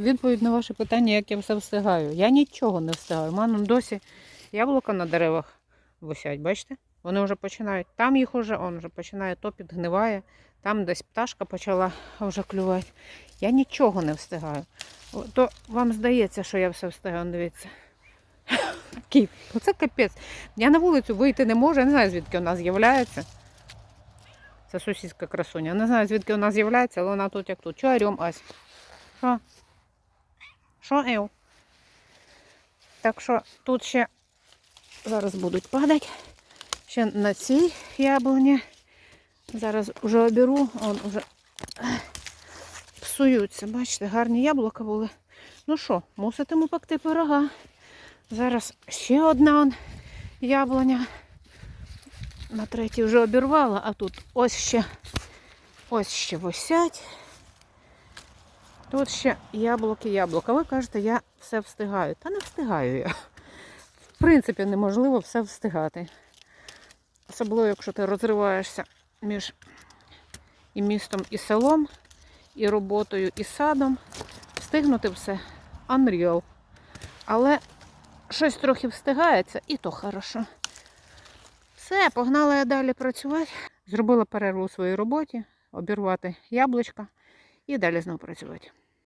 відповідь на ваше питання, як я все встигаю. Я нічого не встигаю. У мене досі яблука на деревах висять, бачите? Вони вже починають. Там їх уже, он вже починає то підгниває, там десь пташка почала вже клювати. Я нічого не встигаю. То вам здається, що я все встигаю, дивіться. Кіт, оце капець. Я на вулицю вийти не можу, я не знаю, звідки вона з'являється. Це сусідська красуня. Не знаю, звідки вона з'являється, але вона тут як тут. Чого орем, Ась? Що? Що? Так що тут ще зараз будуть падати. Ще на цій яблуні. Зараз вже оберу, он уже псуються. Бачите, гарні яблука були. Ну що, муситиму пекти пирога. Зараз ще одна он яблуня. На третій вже обірвала, а тут ось ще ось ще висять. Тут ще яблуки, яблука. Ви кажете, я все встигаю. Та не встигаю я. В принципі, неможливо все встигати. Особливо, якщо ти розриваєшся між і містом, і селом, і роботою, і садом. Встигнути все unreal. Але щось трохи встигається, і то хорошо. Все, погнала я далі працювати. Зробила перерву у своїй роботі, обірвати яблучка і далі знову працювати.